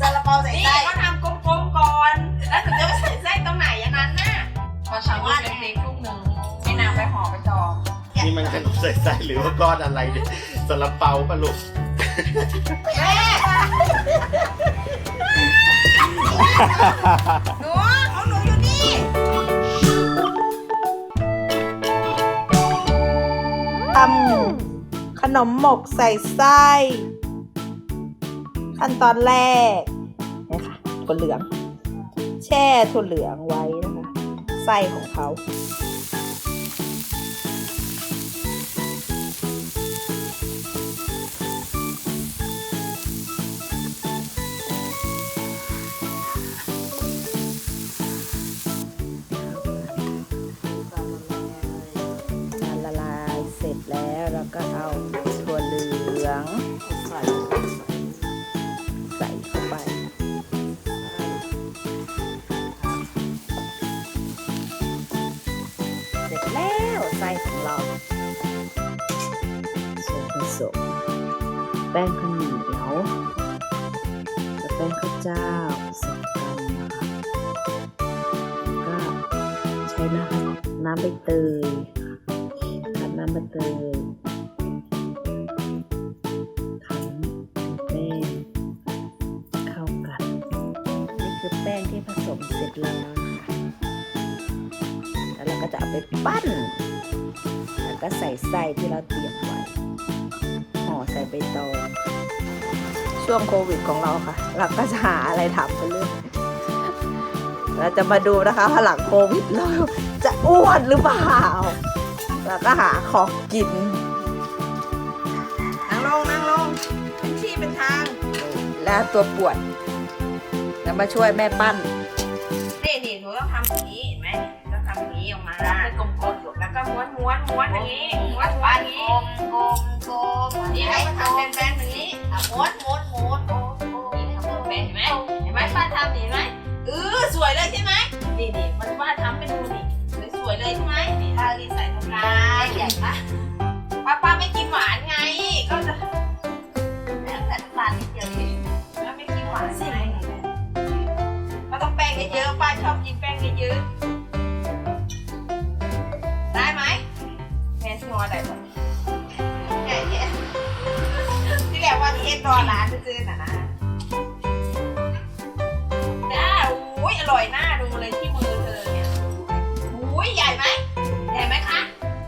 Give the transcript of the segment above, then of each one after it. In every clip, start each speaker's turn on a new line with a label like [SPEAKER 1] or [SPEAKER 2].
[SPEAKER 1] ซาลาเปาใส่
[SPEAKER 2] นี่
[SPEAKER 1] ไส้
[SPEAKER 2] ก็ทำกลมๆก่อน แล้วถึงจะไปใส่ไส้ตรงไหนอันนั้นน่ะพอทำว่าเล็กๆลูกหนึ่งให้นางไปห่อไปจอง
[SPEAKER 3] นี่มันขนมใส่ไส้หรือว่าก้อนอะไรเนี่ยซาลาเปาปะลูก
[SPEAKER 2] หนูของหนูอยู่นี่
[SPEAKER 1] ทำขนมหมกใส่ไส้ ขั้นตอนแรกนี่ค่ะถั่วเหลือง แช่ถั่วเหลืองไว้นะคะไส้ของเขาการละลายเสร็จแล้วเราก็เอาถั่วเหลือง ป้งข้าวเหนียวและแป้งข้าวเจ้าผสมกันนะคะก็ใช้น้ำน้ำใบเตยคั้นน้ำใบเตยคั้นแป้งเข้ากันนี่คือแป้งที่ผสมเสร็จแล้วนะคะแล้วเราก็จะเอาไปปั้นแล้วก็ใส่ไส้ที่เราเตรียมไว้ ส่ใบตองช่วงโควิดของเราค่ะ เราก็จะหาอะไรทำไปเรื่อยเราจะมาดูนะคะว่าหลังโควิดเราจะอ้วนหรือเปล่าแล้วก็หาของกิน
[SPEAKER 2] นั่งลงนั่งลงเป็นที่เป็นทาง
[SPEAKER 1] และตัวปวดจะมาช่วยแม่ปั้น
[SPEAKER 2] นี่นี่หนูต้องทำอย่างนี้เห็นไหมต้องทำอย่างนี้ออกมาเป็นกลมๆแล้วก็ม้วนม้วนม้วนอย่างนี้ม้วนป้าอย่างนี้
[SPEAKER 1] กลมกลม
[SPEAKER 2] นี่ให้มันทำเป็น แบนๆอย่างนี้
[SPEAKER 1] ม้วนม้วนม
[SPEAKER 2] ร
[SPEAKER 1] อ
[SPEAKER 2] ร้านซื้อๆน่ะนะจ้าอุ้ยอร่อยน่าดูเลยที่มือเธอเนี่ยอุ้ยใหญ่ไหมใหญ่ไหมคะ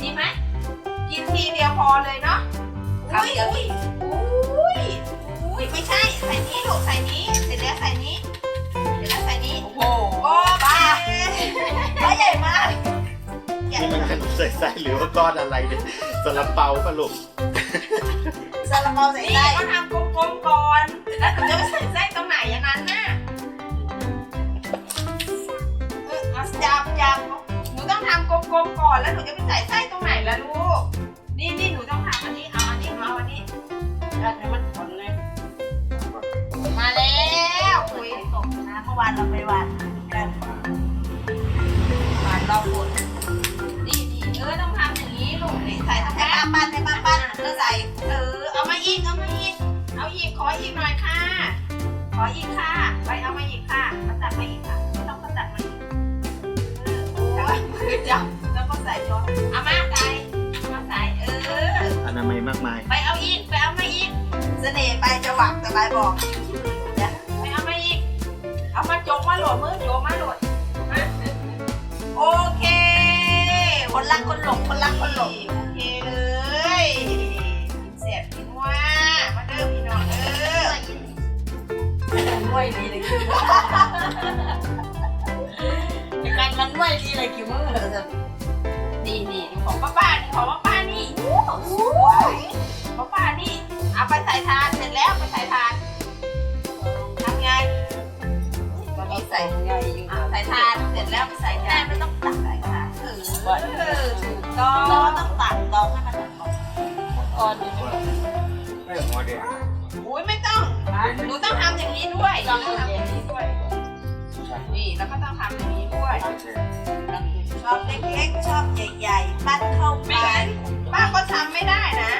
[SPEAKER 2] ดีไหมกินทีเดียวพอเลยเนาะอุ้ยอุ้ยอุ้ยอุ้ยไม่ใช่ใส่นี้ลูกใส่นี้เสร็จแล้วใส่นี้เสร็จแล้วใส่นี้โอ้โหโอ้บ้าบ้าใหญ่มากใหญ่
[SPEAKER 3] นี่มันขนมใส่ไส้หรือว่าก้อนอะไรเนี่ยซาลาเปาปะลูก
[SPEAKER 1] ซาลาเปาใส่
[SPEAKER 2] นี่
[SPEAKER 1] ไส้
[SPEAKER 2] ก็ทำกลมๆก่อนแล้วถึงจะไปใส่ไส้ตรงไหนอย่างนั้นน่ะเออเอาจับจับหนูต้องทำกลมๆก่อนแล้วหนูจะไปใส่ไส้ตรงไหนล่ะลูก นี่นี่หนูต้องทำอันนี้เอาอันนี้เอาอันนี้แล้วให้มันผลเลย มาแล้วคุย
[SPEAKER 1] ตกนะเมื่อวานเราไปหวานกัน
[SPEAKER 2] หวานรอผลนี่
[SPEAKER 1] ปั้นให้ป้าปั้นแล้วใส่
[SPEAKER 2] เออเอามาอีกเอามาอีกเอาอีกขออีกหน่อยค่ะ ขออีกค่ะไปเอามาอีกค่ะมาตัดมาอีกค่ะไม่ต้องมาตัดมาอีกเออโอ้ยมือจับแล้วก็ใส่ช้อนเอามาใส่เอามาใส่เออ
[SPEAKER 3] อนามัยมากมาย
[SPEAKER 2] ไปเอาอีกไปเอามาอีก
[SPEAKER 1] เสน่ห์ไปจะหวังสบายบอก
[SPEAKER 2] ไปเอามาอีก เอามาจกมาโหลดมือจกมาโหลดมาโอเค
[SPEAKER 1] คนรักคนหลงคนรักคนหลง
[SPEAKER 2] ว
[SPEAKER 1] ยดีเลยคิวการมันด้วยดีเลยคิวมือเลยจะ
[SPEAKER 2] นี่นี่ของป้าป้านี่ของป้าป้านี่ป้าป้านี่เอาไปใส่ทานเสร็จแล้วไปใส่ทานทำไง
[SPEAKER 1] ตอนนี้ใส่ไงอยู่
[SPEAKER 2] ใส่ทานเสร็จแล้วไปใส่
[SPEAKER 1] แม่
[SPEAKER 2] ทาน
[SPEAKER 1] ไม่ต้องตักใส่ค่ะ
[SPEAKER 2] เออถูกต้อง
[SPEAKER 1] ต้องตักดองให้มันหมดก่อนอยู่
[SPEAKER 4] ไม่หัวเดียว
[SPEAKER 2] อุ้ยไม่ต้อง หนูต้องทำอย่างนี้ด้วยต้องทำอย่างนี้ด้วยนี่แล้วก็ต้องทำอย่างนี้ด้วย
[SPEAKER 1] ชอบเล็กๆ ชอบใหญ่ ๆ ปั้นเข้าไป
[SPEAKER 2] ไม่งั้นป้าก็ทำไม่ได้นะ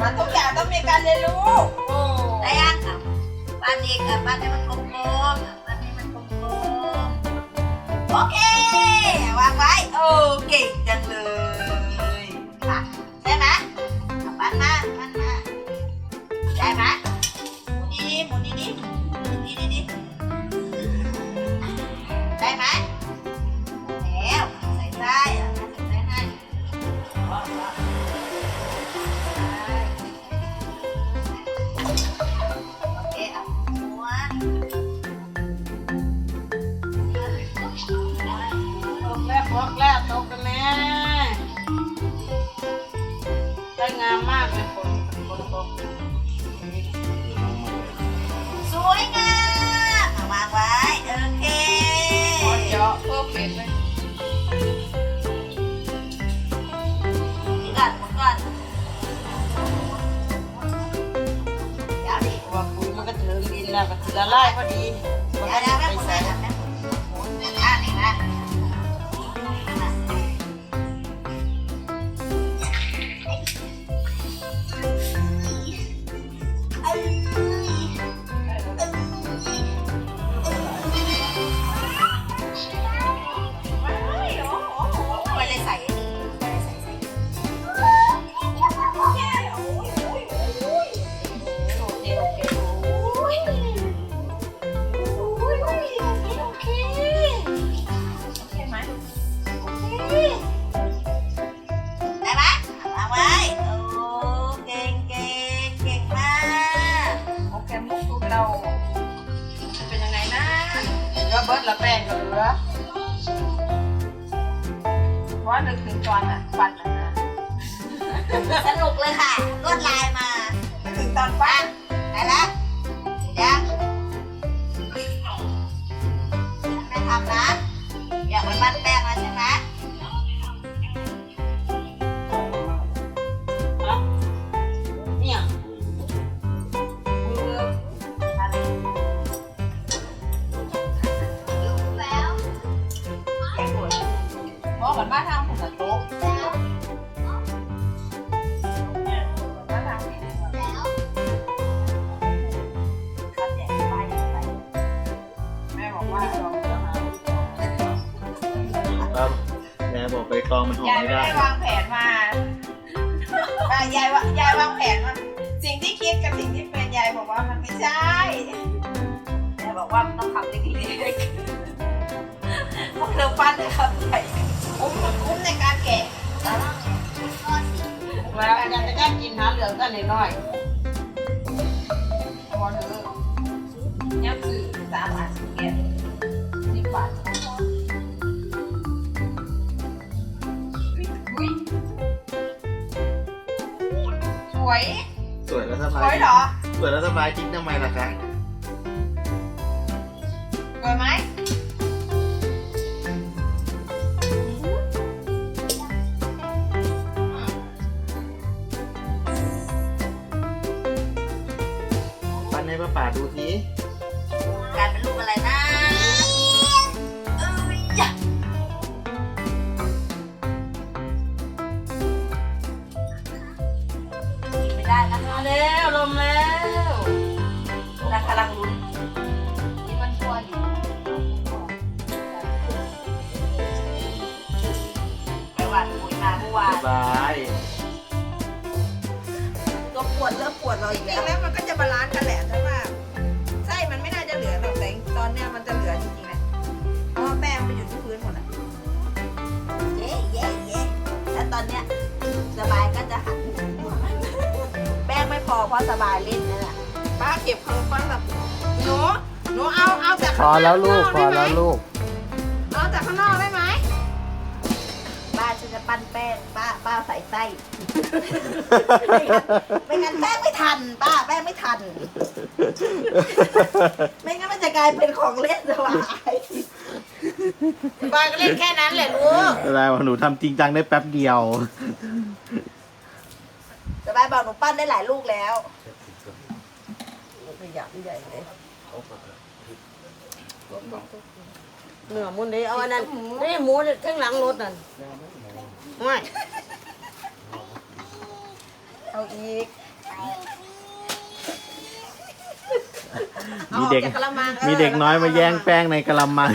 [SPEAKER 2] มันทุกอย่างต้องมีการเรียนรู้
[SPEAKER 1] ได้ยังปั้นอีกปั้นให้มันกลมๆปั้นให้มันกลมๆโอเควางไว้โอเคจังเลย
[SPEAKER 2] ตกแล้วพกแล้วตกกันแน่ได้งามมากเลยฝนฝนตก
[SPEAKER 1] สวยงามเอาวางไว้ โอเค
[SPEAKER 2] พอเจาะเพิ่มเป็นเลย
[SPEAKER 1] ก่อนหมุนก่อนเดี๋ยวดิ
[SPEAKER 2] ว่าปุ๋ยมันก็ถึงดินแล้วก็ละลายพอดีมัน
[SPEAKER 1] เดี๋
[SPEAKER 2] ก็
[SPEAKER 1] ยวเดี๋ยว
[SPEAKER 2] ไป
[SPEAKER 1] แม่หมุน
[SPEAKER 2] ใส่
[SPEAKER 1] ให้แม่ สนุกเลยค่ะลวดลายมา
[SPEAKER 2] นึกถึงตอนฟัน
[SPEAKER 1] ได้แล้วยังไม่ทำนะอยากไปปั้นแป้งแล้วใช่ไหม
[SPEAKER 2] เนี่ยมืออะไร
[SPEAKER 1] แล้ว
[SPEAKER 2] แข็งปวดเพราะเหมือนบ้านทางผมกับโต๊ะ
[SPEAKER 3] ใบตองมันหอม
[SPEAKER 2] ยาย
[SPEAKER 3] ไม่
[SPEAKER 2] ไม่
[SPEAKER 3] ได้
[SPEAKER 2] ได้วางแผนมาอะยายว่ายายวางแผนมาสิ่งที่คิดกับสิ่งที่เป็นยายบอกว่ามันไม่ใช่
[SPEAKER 1] แม่บอกว่ามันต้องทำเล็ก
[SPEAKER 2] พวกเธอปั้นให้เขาใหญ่คุ้มคุ้มในการแกะ
[SPEAKER 1] ๆแล้วก็สี
[SPEAKER 2] แล้วอยากจะได้กินหาเหลืองกันหน่อยๆพอเถอะยับสื่อสามอันสิบเอ็ดสิบบาท วย
[SPEAKER 3] สวยแล้วส
[SPEAKER 2] ส
[SPEAKER 3] บา
[SPEAKER 2] วยยเหรอ
[SPEAKER 3] สวยแล้วสบายทิ้งทำไมล่ะคะ
[SPEAKER 2] สวยไหม
[SPEAKER 3] ปั้นให้ป้าป่าดูที
[SPEAKER 1] กลายเป็นรูปอะไรนะ ม่ได้นะ
[SPEAKER 2] มาแล้วลมแล้ว
[SPEAKER 1] เรากำลังลุ้นนี่มันชัวอยู่ไปหวานปุ๋ยมาเมื่อวาน
[SPEAKER 3] บาย
[SPEAKER 1] ตัวปวดเริ่มปวดเรา
[SPEAKER 2] จ
[SPEAKER 1] อี
[SPEAKER 2] ริ
[SPEAKER 1] ก
[SPEAKER 2] ง
[SPEAKER 1] แล้ว
[SPEAKER 2] ๆแล้วมันก็จะบาลานซ์กันแหละแต่ว่าไส้มันไม่น่าจะเหลือหรอกแต่ตอนเนี้ยมันจะเหลือจริงๆแหละเพราะว่าแป้งมันอยู่ที่พื้นหมดอะ
[SPEAKER 1] เย้เย้เย้แล้วตอนเนี้ยสบายก็จะหัน อเพราะสบายเล่นนั่นแหละ
[SPEAKER 2] ป้าเก็บขนมปังแบบหนูหนูเอาเอาจาก
[SPEAKER 5] พ
[SPEAKER 2] ข้าง
[SPEAKER 5] อน
[SPEAKER 2] อก
[SPEAKER 5] แล้วลูกพอ
[SPEAKER 2] ได้ไหม
[SPEAKER 5] แล้วลูก
[SPEAKER 2] เอาจากข้างนอกได้ไหม
[SPEAKER 1] ป้าฉันจะปั้นแป้งป้าป้าใส่ไส้ ไม่งั้นแป้งไม่ทัน ป้าแป้งไม่ทัน ไม่งั้นมันจะกลายเป็นของเล่นสบาย
[SPEAKER 2] ป้าก็เล่นแค่นั้นแหละลูก
[SPEAKER 3] อะไรวะหนูทำจริงจังได้แป๊บเดียว
[SPEAKER 1] สบายบอกหนูปั้นได้หลายลูกแล้ว
[SPEAKER 2] ใหญ่ใหญ่เลยเนื้อมุนดีเอาอันนั้นนี่หมูข้างหลังรถนั่นไม่เอาอีก
[SPEAKER 3] มีเด็ก
[SPEAKER 2] อาออจากะละมัง
[SPEAKER 3] มีเด็กน้อยมาแย่งแป้งในกะละมัง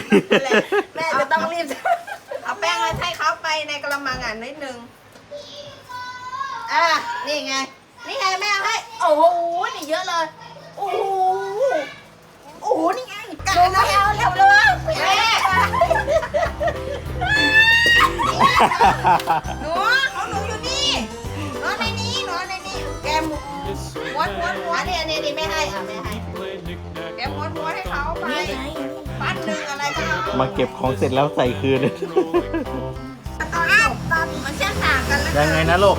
[SPEAKER 2] แม่จะต้องรีบเอาแป้งให้เขาไปในกระมังอะนิดนึง อะนี่ไง นี่ไงแม่เอาให้ โอ้โห นี่เยอะเลย โอ้โห โอ้โห นี่ไงกัดไม่เอาเร็วเลยแม่หนูของหนูอยู่นี่หนูในนี้หนูในนี้แกมม้วนม้วนม้วนนี่อันนี้นี่ไม่ให้อะไม่ให้ แกม้วนม้วนให้เขาไปปั้นหนึ่งอะไรก็เอา
[SPEAKER 3] มาเก็บของเสร็จแล้วใส่คืน
[SPEAKER 2] ตอนจบตอนมันแช่ต่างกันแล้ว
[SPEAKER 3] ยังไงนะลูก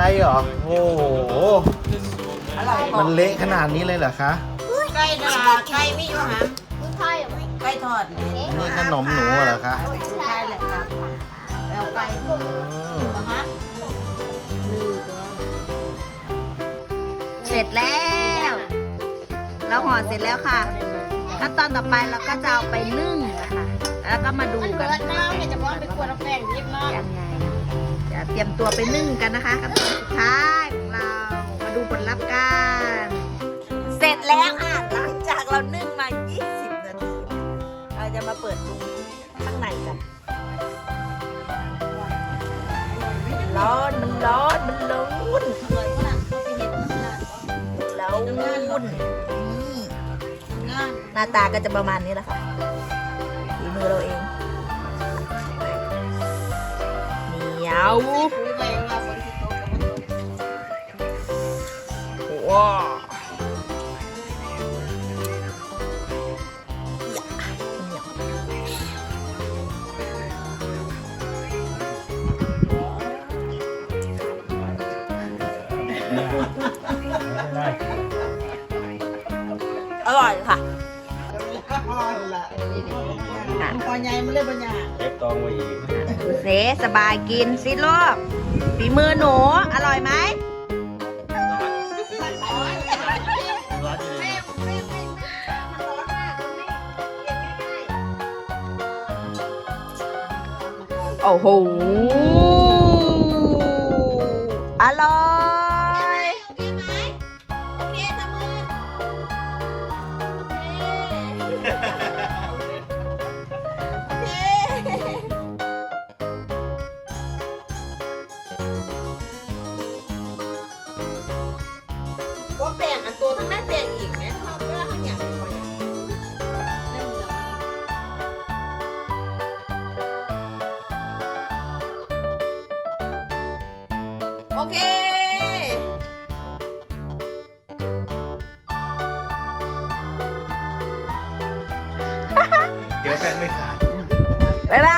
[SPEAKER 3] ใช่เหรอ โอ้โห
[SPEAKER 2] อร่อย
[SPEAKER 3] มันเละขนาดนี้เลยเหรอคะ
[SPEAKER 2] ไก่ดาไก่มีอยู่ฮะไก่ทอด
[SPEAKER 3] นี่ขนมหนูเหรอคะ
[SPEAKER 2] ใช่เลยครับแล้วไก่
[SPEAKER 3] อืม
[SPEAKER 2] ฮะ
[SPEAKER 1] เสร็จแล้ว เราห่อเสร็จแล้วค่ะขั้นตอนต่อไปเราก็จะเอาไปนึ่งนะคะ แล้วก็มาดูกัน
[SPEAKER 2] จะบ้อนไปขวดแป้งยิบเนาะ
[SPEAKER 1] ยังไง จะเตรียมตัวไปนึ่งกันนะคะขั้นตอนสุดท้ายของเรา มาดูผลลัพธ์กัน เสร็จแล้วค่ะหลังจากเรานึ่งมา 20 นาที เราจะมาเปิดดูข้างในกัน ร้อนมันร้อนมันร้อนแล้วอุ่นนี่หน้าตาก็จะประมาณนี้แหละค่ะ เพ
[SPEAKER 2] อใหญ่มันเลยปัญญา
[SPEAKER 3] เก็บตองไว้อีก
[SPEAKER 1] ดูเสสบายกินสิลูกฝีมือหนู อร่อยไหมโอ้โห อร่อย
[SPEAKER 2] 没来。拜拜。